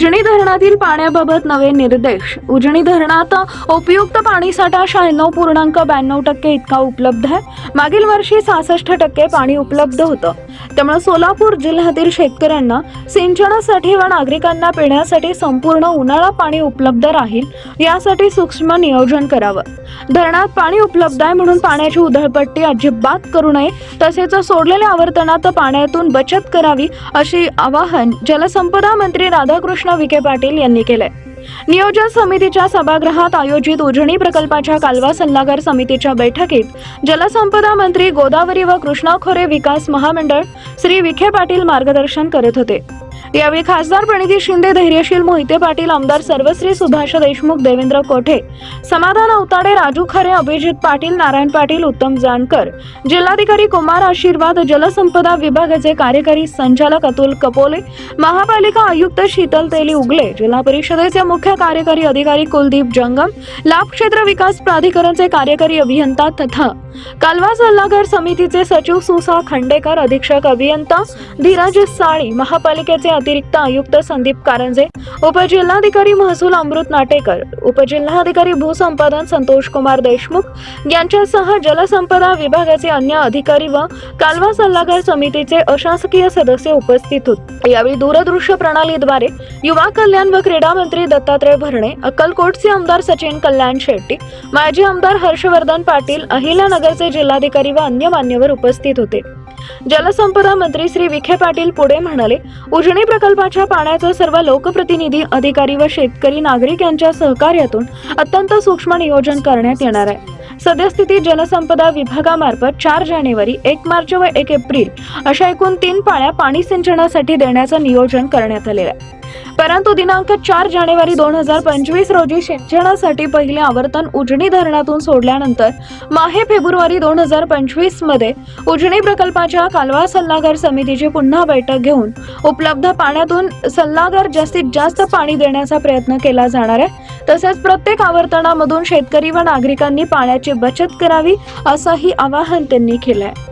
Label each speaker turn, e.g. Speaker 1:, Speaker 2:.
Speaker 1: उजनी धरणातील पाण्याबाबत नवे निर्देश. उजनी धरणात उपयुक्त पाणीसाठा शहाण्णव पूर्णांक ब्याण्णव टक्के इतका उपलब्ध आहे. मागील वर्षी सहासष्ट टक्के पाणी उपलब्ध होतं. त्यामुळे सोलापूर जिल्ह्यातील शेतकऱ्यांना सिंचनासाठी व नागरिकांना पिण्यासाठी संपूर्ण उन्हाळा पाणी उपलब्ध राहील यासाठी सूक्ष्म नियोजन करावं. धरणात पाणी उपलब्ध आहे म्हणून पाण्याची उधळपट्टी अजिबात करू नये. तसेच सोडलेल्या आवर्तनात पाण्यातून बचत करावी अशी आवाहन जलसंपदा मंत्री राधाकृष्ण विखे पाटील यांनी केलंय. नियोजन समितीच्या सभागृहात आयोजित उजणी प्रकल्पाच्या कालवा सल्लागार समितीच्या बैठकीत जलसंपदा मंत्री गोदावरी व कृष्णा खोरे विकास महामंडळ श्री विखे पाटील मार्गदर्शन करत होते. यावेळी खासदार प्रणिती शिंदे धैर्यशील मोहिते पाटील आमदार सर्वश्री सुभाष देशमुख देवेंद्र कोठे समाधान अवताडे राजू खरे अभिजित पाटील नारायण पाटील उत्तम जानकर जिल्हाधिकारी कुमार आशीर्वाद जलसंपदा विभागाचे कार्यकारी संचालक अतुल कपोले महापालिका आयुक्त शीतल तेली उगले जिल्हा परिषदेचे मुख्य कार्यकारी अधिकारी कुलदीप जंगम लाभ क्षेत्र विकास प्राधिकरणचे कार्यकारी अभियंता तथा कालवा सल्लागार समितीचे सचिव सुसा खंडेकर अधीक्षक अभियंता धीरज साळी महापालिकेचे अतिरिक्त आयुक्त संदीप कारंजे उपजिल्हाधिकारी महसूल अमृत नाटेकर उपजिल्हाधिकारी भूसंपादन संतोष कुमार देशमुख यांच्यासह जलसंपदा विभागाचे अन्य अधिकारी व कालवा सल्लागार समितीचे अशासकीय सदस्य उपस्थित होते. यावेळी दूरदृश्य प्रणालीद्वारे युवा कल्याण व क्रीडा मंत्री दत्तात्रय भरणे अक्कलकोटचे आमदार सचिन कल्याण शेट्टी माजी आमदार हर्षवर्धन पाटील अहिल्यानगरचे जिल्हाधिकारी व अन्य मान्यवर उपस्थित होते. जलसंपदा मंत्री श्री विखे पाटील पुढे म्हणाले उजनी प्रकल्पाच्या पाण्याचा सर्व लोकप्रतिनिधी अधिकारी व शेतकरी नागरिक यांच्या सहकार्यातून अत्यंत सूक्ष्म नियोजन करण्यात येणार आहे. सद्यस्थिती जलसंपदा विभागामार्फत चार जानेवारी एक मार्च व एक एप्रिल अशा एकूण तीन पाळ्या पाणी सिंचनासाठी देण्याचं नियोजन करण्यात आलेलं आहे. परंतु दिनांक चार जानेवारी दोन हजार पंचवीस रोजी सिंचनासाठी पहिले आवर्तन उजनी धरणातून सोडल्यानंतर माहे फेब्रुवारी दोन हजार पंचवीसमध्ये उजनी प्रकल्पाच्या कालवा सल्लागार समितीची पुन्हा बैठक घेऊन उपलब्ध पाण्यातून सल्लागार जास्तीत जास्त पाणी देण्याचा प्रयत्न केला जाणार आहे. तसेच प्रत्येक आवर्तनामधून शेतकरी व नागरिकांनी पाण्याची बचत करावी असंही आवाहन त्यांनी केलं आहे